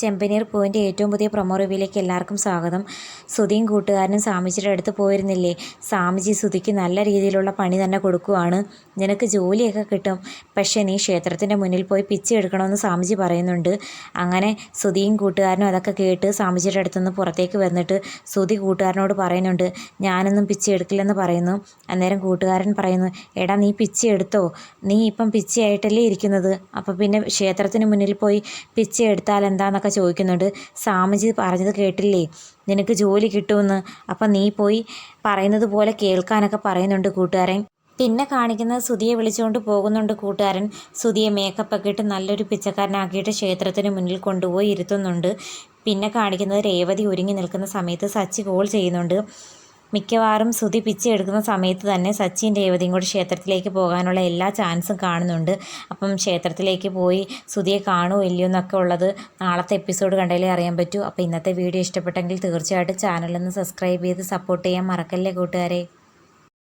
ചെമ്പനീർ പൂവിന്റെ ഏറ്റവും പുതിയ പ്രൊമോ റിവ്യൂലേക്ക് എല്ലാവർക്കും സ്വാഗതം. സുധിയും കൂട്ടുകാരനും സ്വാമിജിയുടെ അടുത്ത് പോയിരുന്നില്ലേ? സ്വാമിജി സുധിക്ക് നല്ല രീതിയിലുള്ള പണി തന്നെ കൊടുക്കുവാണ്. നിനക്ക് ജോലിയൊക്കെ കിട്ടും. പക്ഷേ നീ ക്ഷേത്രത്തിന്റെ മുന്നിൽ പോയി പിച്ചി എടുക്കണമെന്ന് സ്വാമിജി പറയുന്നുണ്ട്. അങ്ങനെ സുധിയും കൂട്ടുകാരനും അതൊക്കെ കേട്ട് സ്വാമിജിയുടെ അടുത്തുനിന്ന് പുറത്തേക്ക് വന്നിട്ട് സുധി കൂട്ടുകാരനോട് പറയുന്നുണ്ട് ഞാനൊന്നും പിച്ചി എടുക്കില്ലെന്ന് പറയുന്നു. അന്നേരം കൂട്ടുകാരൻ പറയുന്നു എടാ നീ പിച്ചി എടുത്തോ? നീ ഇപ്പം പിച്ചിയായിട്ടല്ലേ ഇരിക്കുന്നത്. അപ്പം പിന്നെ ക്ഷേത്രത്തിന് മുന്നിൽ പോയി പിച്ചി എടുത്താൽ എന്താന്നൊക്കെ ചോദിക്കുന്നുണ്ട്. സ്വാമിജി പറഞ്ഞത് കേട്ടില്ലേ? നിനക്ക് ജോലി കിട്ടുമെന്ന്. അപ്പം നീ പോയി പറയുന്നത് പോലെ കേൾക്കാനൊക്കെ പറയുന്നുണ്ട് കൂട്ടുകാരൻ. പിന്നെ കാണിക്കുന്നത് സുധിയെ വിളിച്ചുകൊണ്ട് പോകുന്നുണ്ട് കൂട്ടുകാരൻ. സുധിയെ മേക്കപ്പ് ഒക്കെ ഇട്ട് നല്ലൊരു പിച്ചക്കാരനാക്കിയിട്ട് ക്ഷേത്രത്തിന് മുന്നിൽ കൊണ്ടുപോയി ഇരുത്തുന്നുണ്ട്. പിന്നെ കാണിക്കുന്നത് രേവതി ഒരുങ്ങി നിൽക്കുന്ന സമയത്ത് സച്ചി കോൾ ചെയ്യുന്നുണ്ട്. മിക്കവാറും ശ്രുതി പിച്ചി എടുക്കുന്ന സമയത്ത് തന്നെ സച്ചിൻ രേവതിയും കൂടി ക്ഷേത്രത്തിലേക്ക് പോകാനുള്ള എല്ലാ ചാൻസും കാണുന്നുണ്ട്. അപ്പം ക്ഷേത്രത്തിലേക്ക് പോയി ശ്രുതിയെ കാണുമോ ഇല്ലയോ എന്നൊക്കെ ഉള്ളത് നാളത്തെ എപ്പിസോഡ് കണ്ടാലേ അറിയാൻ പറ്റൂ. അപ്പോൾ ഇന്നത്തെ വീഡിയോ ഇഷ്ടപ്പെട്ടെങ്കിൽ തീർച്ചയായിട്ടും ചാനലൊന്ന് സബ്സ്ക്രൈബ് ചെയ്ത് സപ്പോർട്ട് ചെയ്യാൻ മറക്കല്ലേ കൂട്ടുകാരെ.